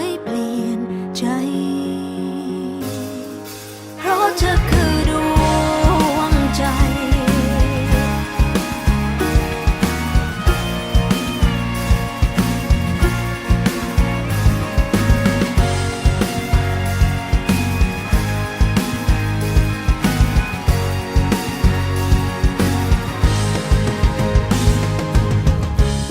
่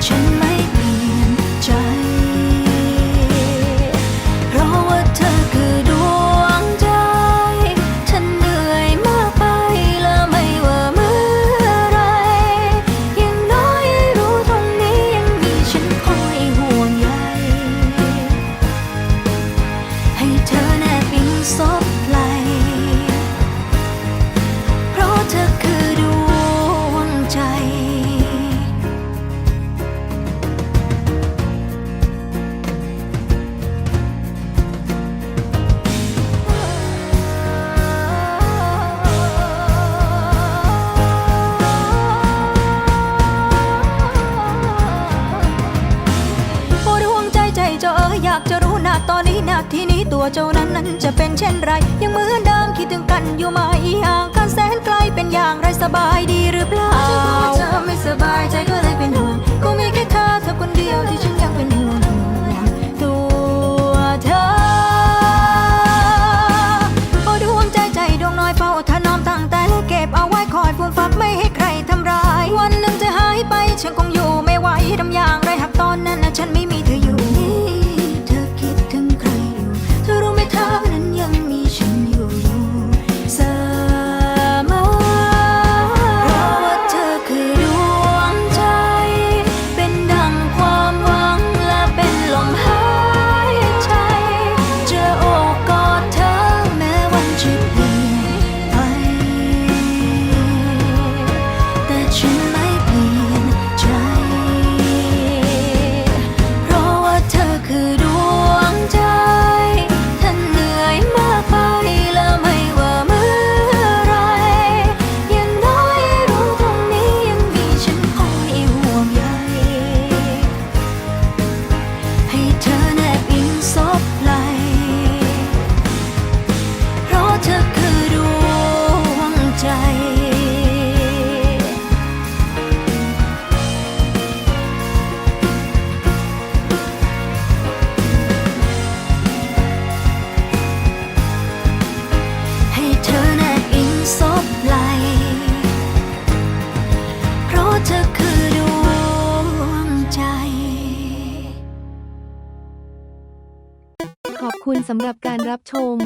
全满。 ตัวเจ้านั้นนั้นจะเป็นเช่นไร ยังเหมือนเดิมคิดถึงกันอยู่ไหมห่างกันแสนไกลเป็นอย่างไรสบายดีหรือเปล่าเธอไม่สบาย อบคุณสำหรับการรับชม